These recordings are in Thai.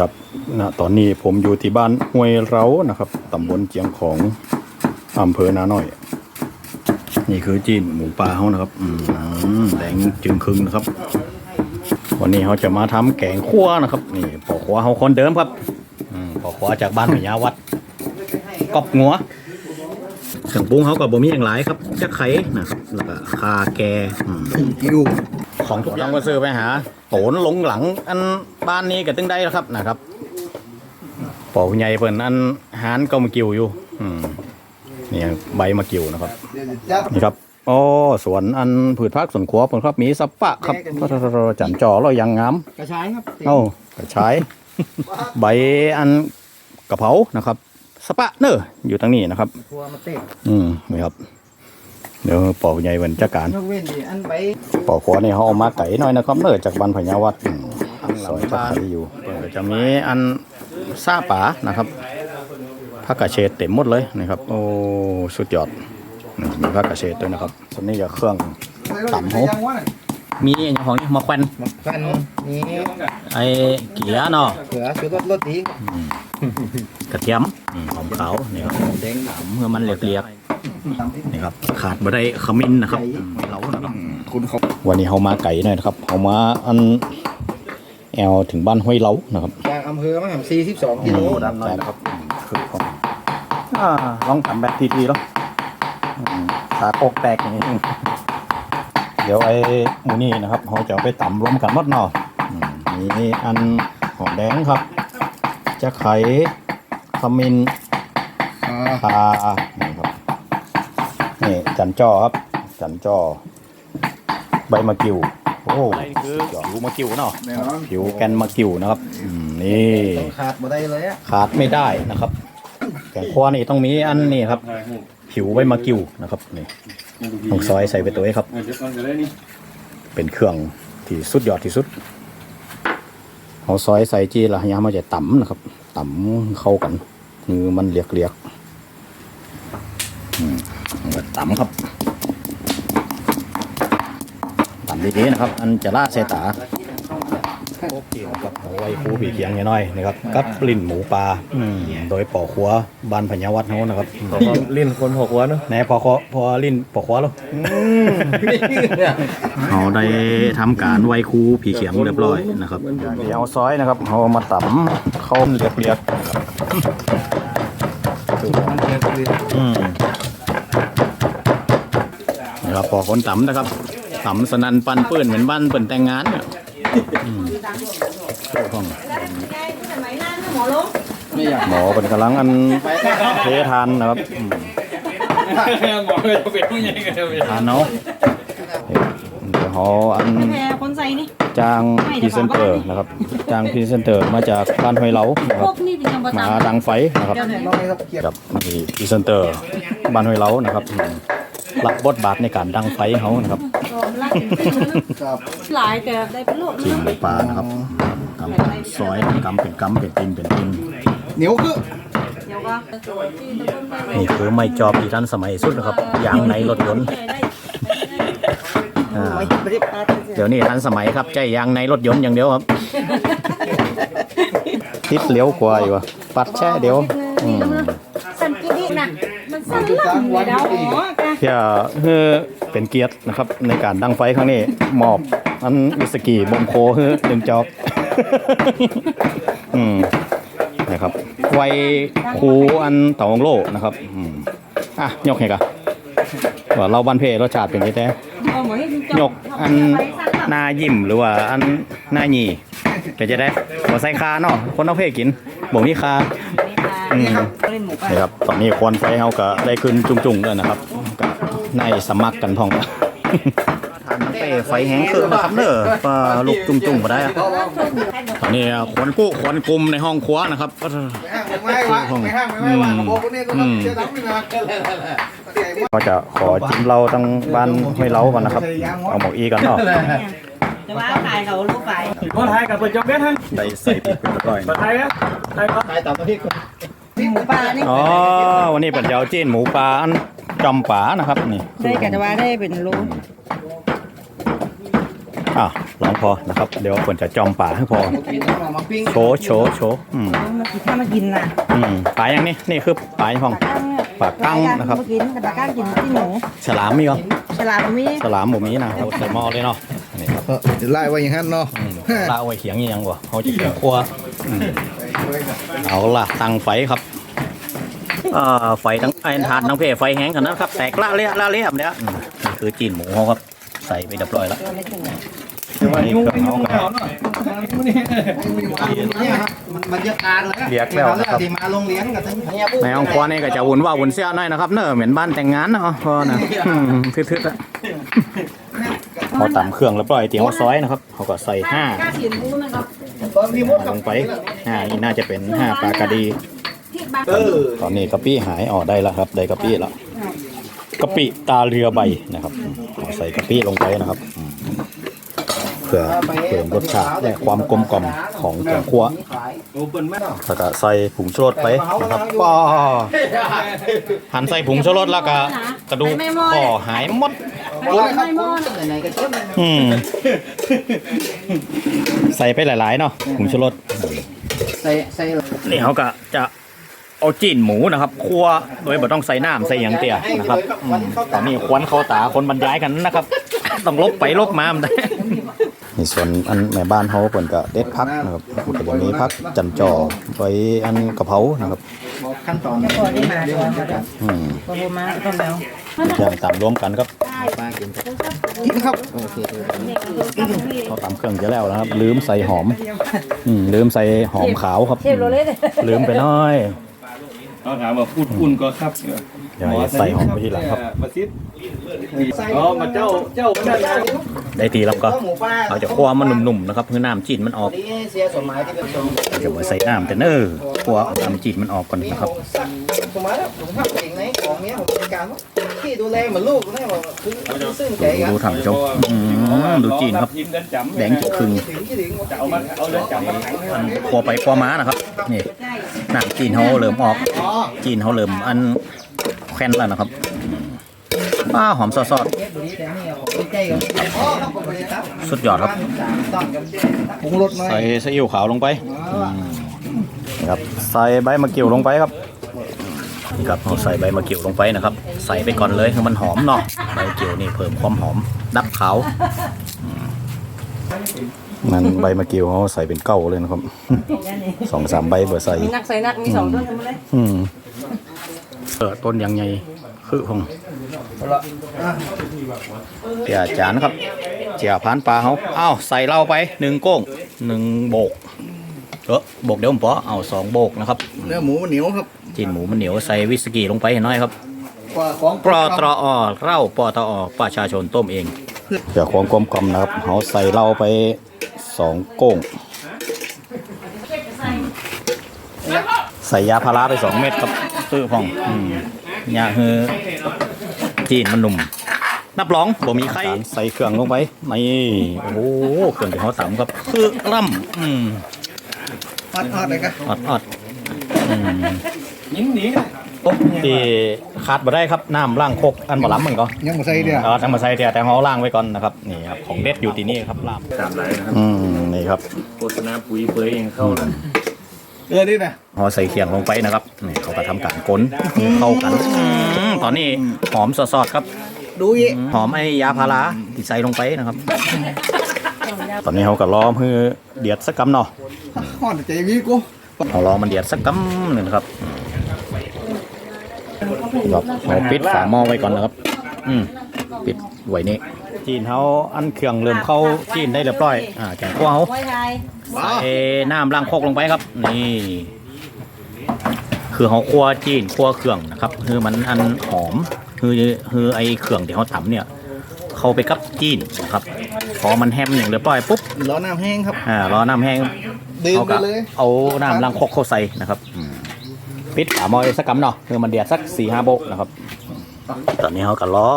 ครับนะตอนนี้ผมอยู่ที่บ้านห้วยเร้านะครับตำบลเจียงของอำเภอนาหน้อย นี่คือจีนหมูปลาเขานะครับอืมแดงจึงครึงนะครับ วันนี้เขาจะมาทำแกงคั่วนะครับ นี่ปอขวาเขาคนเดิมครับอืมปอขวาจากบ้านพญาวัดกอบงัวเครื่องปรุงเขากับบ่มีอย่างหลายครับจะไข่นะครับแล้วก็คาแกอืมกิว ของทุกอย่างก็ซื้อไปหา โตนหลงหลัง อันบ้านนี้ก็ตึงได้แล้วครับนะครับปอใหญ่เปิ่นอันหานก็มากิวอยู่อืมนี่ใบมากิวนะครับนี่ครับโอ้สวนอันผืชพักสวนครัวผมครับมีสับปะครับจันจอเรายังงามกระชายครับเอ้ากระชายใบอันกระเพรานะครับสปะเนออยู่ทางนี้นะครับครัวมาเตะอืมนี่ครับ เดี๋ยวปอกใหญ่เปิ่นจัดการยกเว้นดิอันใบปอกขวานี่เขาเอามาไก่หน่อยนะครับเนื่อจากบันพญาวัดอืมซอยจะขายอยู่เดี๋ยวจะมีอันซาป่านะครับผักกระเฉดเต็มหมดเลยนะครับ โอ้สุดยอดนี่มีผักกระเฉดด้วยนะครับส่วนนี้จะเครื่องต่ำโหยังวะน่ะมีอย่างของนี่มาแควนมาฟันนี้ไอ้เกียเนาะเขือชูรสรสดีกระเทียมอืมหอมขาวนี่ครับแดงหนำเมื่อมันเรียกๆ นี่ครับขาดบ่ได้ขมิ้นนะครับอืมเรานะครับคุณเขาวันนี้เขามาไก่หน่อยนะครับเขามาอันแอลถึงบ้านห้วยเล้านะครับจากอำเภอมาหำสี่สิบสองกิโลด้านน้อยนะครับคือของอ่าลองทำแบบทีๆแล้วตาโกกแตกอย่างนี้เดี๋ยวไอ้หมูนี่นะครับเราจะเอาไปตำรวมกันหมดเนาะอืมมีอันหอมแดงครับ จะไข่ขมิ้นอ่าคา นี่ครับนี่จันจ้อครับ จันจ้อใบมะกิวโอ้ผิวมะกิวเนาะแน่นอนผิวแกนมะกิวนะครับอืมนี่ต้องขาดบ่ได้เลยอะขาดไม่ได้นะครับแกงคั่วนี่ต้องมีอันนี้ครับ ผิวใบมะกิวนะครับนี่ต้องซอยใส่ไปตัวให้ครับ เป็นเครื่องที่สุดยอดที่สุดเอาซอยใส่จีละยามาจะต่ำนะครับ ต่ำเข้ากันมือมันเรียกเรียกๆอืมเอาไป ต่ำครับต่ำดีๆนะครับ อันจะลาดใส่ตาโอเคครับเอาไว้คูผีเคียงนิดหน่อยนะครับกับลิ้นหมูปลาอืมโดยปอขัวบ้านพญาวัดเขานะครับเล่นคนหกวันเนอะแหน่พอขอพอลิ้นปอขัวแล้วเขาได้ทำการไว้คูผีเคียงเรียบร้อยนะครับเดี๋ยวเอาซอยนะครับเขามาตำเข้าเรียบเรียบๆอืมนะ ครับพอคนต่ำนะครับต่ำสนันปันปื้นเหมือนบ้านเปิ่นแต่งงานเนี่ยห้องไม่อยากหมอเป็นกำลังอันเททานนะครับอืมหมอเป็นผู้ใหญ่กันเถอะทานเนาะเดี๋ยวเขาอันคนใส่นี่จ้างพรีเซนเตอร์นะครับจ้างพรีเซนเตอร์มาจากบ้านห้วยเล้านะครับมาดังไฟนะครับกับมีพรีเซนเตอร์บ้านห้วยเล้านะครับ รับบทบาทในการดังไฟเขานะครับรักเป็นจริงแล้วนะครับหลายแต่ได้เป็นโลกจิ้มหมูปลานะครับกำซอยกำเป็นกำเป็นตินเป็นตินเหนียวคือเดี๋ยวว่าที่ตะบนไปนี่คือไม่จอบที่ทันสมัยสุดนะครับยางในรถยนต์อ่าไม่ไม่ได้ปาดเดี๋ยวนี้ทันสมัยครับใจยางในรถยนต์อย่างเดียวครับติดเลี้ยวกว่าอยู่วะปัดแช่เดียวอืม สันกิดินะมันสั่นล่ำเลยดาวอ๋อค่ะ เพื่อให้เป็นเกียรตินะครับในการดังไฟครั้งนี้มอบอันวิสกี้บอมโคให้หนึ่งจอกอืมนะครับไวคูอันเต่องโลนะครับอืมอะยกให้กันว่าเราบันเพรสชาติเป็นยังไงเอาหมอให้จบยกอันหน้ายิ้มหรือว่าอันหน้าหยีก็จะได้บ่ใส่คาเนาะคนเอาเพกินบ่มีคาอืมเล่นหมูป่านี่ครับตอนนี้ควันไฟเฮาก็ได้ขึ้นจุ่งๆด้วยนะครับก็ ในสมัครกันพองทานเป้ไฟแห้งคือนะครับเด้อก็ลุกจุ่งๆบ่ได้อะตอนนี้ควันกู้ควันกลุ่มในห้องครัวนะครับก็ไม่ห้างไม่ห้างไม่ห้างไม่ห้างบอกคนนี้ก็ต้องเชื่อดำนี่นะก็จะขอจิ้มเราตั้งบ้านห้วยเล้าก่อนนะครับ เอาหมกอีกันเนาะจะว่าขายเขาลูกไปก็ไทยกับเปิดจอมแม่ท่านได้ใส่พริกเป็นร้อยมาไทยนะไทยก็ตายตามที่ หมูป่านี่อ๋อวันนี้เป็นเจ้าจีนหมูปลาอันจอมป่านะครับนี่ได้กันจะว่าได้เป็นลูกอะลองพอนะครับ เดี๋ยวควรจะจอมป่าให้พอกินแล้วเอามาปิ้งโชว์โชว์โชว์อืมมากินถ้ามากินน่ะอืมปลาอย่างนี้นี่คือปลาของปลากั้งนะครับมากินแต่ปลากั้งกินที่หนูฉลามมีเหรอฉลามมีฉลามบ่มีนะเอาใส่หม้อเลยเนาะนี่ครับเออจะไล่ไว้อย่างนั้นเนาะอืมปลาเอาไว้เขียงอีหยังวะเขาจะเขียงครัวอืม เอาล่ะตั้งไฟครับอ่าไฟทั้งไอ้ทานทั้งเพไฟแห้งกันนะครับ แตกละเละละเละแบบเนี้ยอืมนี่คือจีนหมูเขาครับใส่ไปเรียบร้อยแล้วนี่เครื่องเขาครับเนี่ยครับมันบรรยากาศเลยเรียกแล้วนะครับที่มาโรงเรียนกับทั้งเนี่ยในห้องครัวนี่ก็จะวุ่นว่าวุ่นเสียหน่อยนะครับ เนอะเหมือนบ้านแต่งงานเนาะพอนะอืมทึดๆอะพอตำเครื่องแล้วปล่อยเตียงว่าซอยนะครับเขาก็ใส่ห้า ก้ากินหมูนะครับตอนนี้มดลงไปห้านี่น่าจะเป็นห้าปลากระดีที่บางเออตอนนี้กะปิหายออกได้แล้วครับ ได้กะปิแล้วกะปิตาเรือใบนะครับอืมเอาใส่กะปิลงไปนะครับอืมเพื่อเพิ่มรสชาติและความกลมกล่อมของแกงคั่วโอ้เปิ่นไม่หรอกแล้วก็ใส่ผงชูรสไปนะครับป้อหั่นใส่ผงชูรสแล้วก็กระดูกก็หายหมด ไม่หม้อนะไหนๆก็เชื่อมอืมใส่ไปหลาย ๆ เนาะผงชูรสใส่ใส่นี่เขาก็จะเอาจีนหมูนะครับคั่วโดยบ่ต้องใส่น้ำใส่หยังเตี่ยนะครับอืมตอนนี้ควันเขาตาคนบรรยายกันนะครับ ต้องลบไปลบมามันได้นี่ส่วนอันแม่บ้านเขาเปิ่นก็เด็ดพักนะครับก็จะมีพักจันจอไว้อันกะเพรานะครับบอกขั้นตอนพอได้มาตัวครับอืมพอมาต้นแล้วอย่างตามรวมกันครับ มากินกินครับโอเคเขาตามเครื่องจะแล้วนะครับ ลืมใส่หอม อืมลืมใส่หอมขาวครับเทพโรเลสลืมไปหน้อย เขาถามว่าพูดอุ่นก็ครับเดี๋ยวให้ใส่หอมไปทีหลังครับ มาซิดอ๋อมาเจ้าเจ้านั่นนะได้ทีแล้วก็หมูป้าเราจะคั่วมันหนุ่มๆนะครับเพื่อน้ำจีนมันออกนี่เสียสมัยที่เป็นชมเราจะมาใส่น้ำแต่เนอคั่วเอาน้ำจีนมันออกก่อนนี่นะครับสมัยแล้วผมทำเองไหนของเนี้ยผมเป็นการที่ดูแลเหมือนลูกนี่บอกคือซึ่งใจกันดูถังจกอืมดูจีนครับยิ้มเดินจำแดงจุดครึ่งถึงที่ถึงจะเอามาเอาเดินจำมาขังอันคั่วไปคั่วมานะครับนี่น้ำจีนเขาเริ่มออกอ๋อจีนเขาเริ่มอันแควนแล้วนะครับอืมว้าหอมซอสเก็บดูดีแต่นี่ของใจกันอ๋อครับผมไปเลยครับๆสุดยอดครับต้องกันปรุงรสหน่อยใส่ซีอิ๊วขาวลงไปอืมนะครับใส่ใบมะกรูดลงไปครับนี่ครับเราใส่ใบมะกรูดลงไปนะครับ ใส่ไปก่อนเลยให้มันหอมเนาะใบมะกรูดนี่เพิ่มความหอมดับขาวอืม นั่นใบมะกรูดเขาใส่เป็นเก้าเลยนะครับสองสามใบเบอร์ใส่มีนักใส่นักมีสองต้นกันมาเลยอืมเออต้นยังไงคือของเดี๋ยวจานครับเจียพานปลาเขาอ้าวใส่เหล้าไปหนึ่งโก้งหนึ่งโบกเออโบกเดี๋ยวผมปอเอาสองโบกนะครับเนื้อหมูเหนียวครับจีนหมูมันเหนียวใส่วิสกี้ลงไปให้น้อยครับกว่าของปลอตรออเหล้าปอตออประชาชนต้มเองเพื่อความกลมกล่อมนะครับเขาใส่เหล้าไป สองโก้งใส่ยาพาราไปสองเม็ดครับตื้อพองอืมยาคือจีนมันหนุ่ม นับร้องบ่มีไข่ใส่เครื่องลงไปนี่โอ้โหเครื่องที่เขาตำครับคือล่ำอืมฮอดฮอดเลยครับอดอดอืม ยิ้มหนีที่ขาดบ่ได้ครับน้ำล้างโคกอันบ่ล้ำมันก็ยังมาใส่เดียวเออจังมาใส่เดียวแต่เขาล้างไว้ก่อนนะครับนี่ครับของเด็ดอยู่ที่นี่ครับลาบตามไรนะครับอืมนี่ครับโฆษณาปุ๋ยเปยยังเข้าแล้วเออนี่นะพอใส่เคียงลงไปนะครับนี่เขาก็ทำการก้นเข้ากันอืมตอนนี้หอมสดๆครับ ดูอีหอมไอ้ยาพาราที่ใส่ลงไปนะครับ ตอนนี้เขาก็รอเพื่อเดือดสักกำเนาะฮอดใจอย่างนี้กูเขารอมันเดือดสักกำหนึ่งนะครับอืม ครับเราปิดฝาหม้อไว้ก่อนนะครับ อืมปิดไว้นี่จีนเขาอันเครื่องเริ่มเข้าจีนได้เรียบร้อยอ่าแกงคั่วเขาไว้ไทยใส่น้ำล้างโคกลงไปครับ นี่ คือเขาคั่วจีนคั่วเครื่องนะครับ คือมันอันหอม คือคือไอเครื่องที่เขาตำเนี่ย เข้าไปกับจีนนะครับ พอมันแฮมอย่างเรียบร้อยปุ๊บรอน้ำแห้งครับอ่ารอน้ำแห้งดื่มเขาไปก็เลย เอาน้ำล้างโคกเข้าใส่นะครับอืม ปิดฝาหม้อไว้สักกำเนาะคือมันเดือดสักสี่ห้าโบกนะครับ ตอนนี้เขาก็ล้อ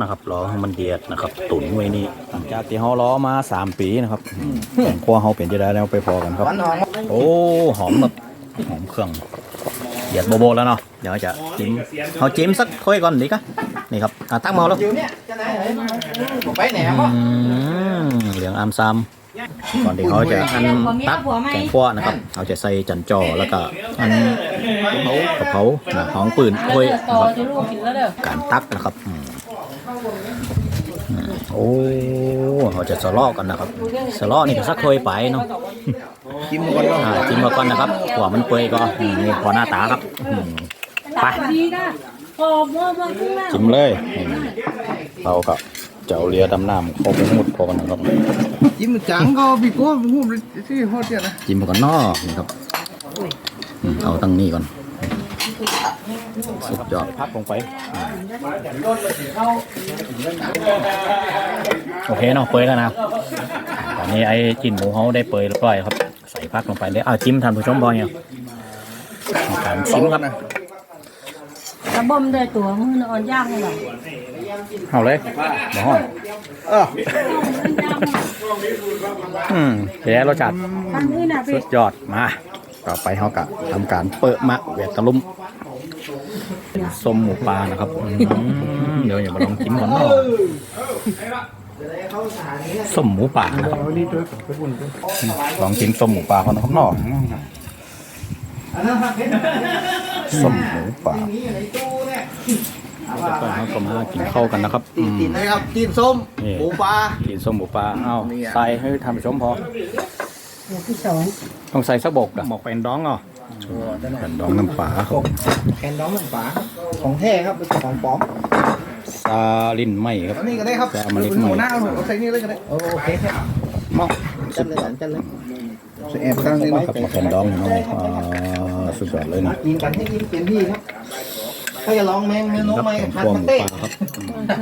นะครับล้อให้มันเดือดนะครับ ตุ๋นไว้นี่หลังจากที่เขาล้อมาสามปีนะครับอืมแกงคั่วเขาเปลี่ยนจะได้แล้วไปพอกันครับหวานหอมโอ้หอมแบบหอมเครื่องเดือดโบโบแล้วเนาะเดี๋ยวจะจิ้มเขาจิ้มสักถ้วยก่อนดีกะนี่ครับอะตั้งหม้อแล้วอยู่เนี่ยจะไหนไหนผมไปไหนอือะมเหลืองอามซาม ก่อนที่เขาจะอันตักแกงคั่วนะครับเขาจะใส่จันจอแล้วก็อันกระเพราหนาหองปืนถ้วยต่อนะครับจะลูกกินแล้วเด้อการตักนะครับอืมอืมโอ้เขาจะสลอกันนะครับสลอนี่ก็สักถ้วยไปเนาะกินก่อนเนาะอ่าจิ้มมาก่อนนะครับกว่ามันเปื่อยก็อืมนี่พอหน้าตาครับอืมไปดีนะพอเมื่อมาข้างหน้าจิ้มเลยนี่เรากับ เจ้าเรือดำน้ำเข้าไปมุดพอกันนะครับจิ้มจังก็พี่โก้หูที่ฮอดเนี่ยนะจิ้มมาก่อนเนอนี่ครับอืมเอาตั้งนี้ก่อนสุดยอดพักลงไปโอเคเนาะเปื่อยแล้วนะตอนนี้ไอ้จิ้นหมูเขาได้เปื่อยเรียบร้อยครับ ใส่พักลงไปเลยเอาจิ้มท่านผู้ชมพอเนี่ยเอาการชิมครับระบมด้วยตัวมือนอนย่างเลยเหรอ เอาเลยหมอห้อนเอออืมเดี๋ยวรสจัดทำนี่นะสุพี่ดยอดมาต่อไปเขากะทำการเปิดมะเวทตะลุ่มส้มหมูปลานะครับอืมเดี๋ยวอย่ามาลองจิ้มก่อนเนาะส้มหมูป่านะครับลองจิ้มส้มหมูป่าก่อนนะครับเนาะอันนั้นครับเห็นส้มหมูป่า มีอยู่ในตู้เนี่ยแล้วก็เขาก็มากินข้าวกันนะครับอืมติดนะครับกินส้มนี่ หมูปลา กินส้มหมูป่าเอ้าใส่ให้ทำชมพอเดี๋ยวพี่สอนต้องใส่สักบกอะหมกเป็นดองเหรอเป็นดองน้ำปลาครับแคนดองน้ำปลาของแท้ครับเป็นของปลอมซาลินไหมครับอันนี้ก็ได้ครับจะเอามาเล็กเป็นหน่หัอวยหน้าเอาใส่นี่เลยก็ได้โอเคครับหม้อจันเลยจันเลยแอบข้างนี้คนะรับหมกเป็นดองเนาะอ่าสุดยอดเลยนะกินกันให้กินเต็มที่ครับ ถ้าจะลองเมนูครับใหม่แกงผัดคั่วหมะมูเต้าครับ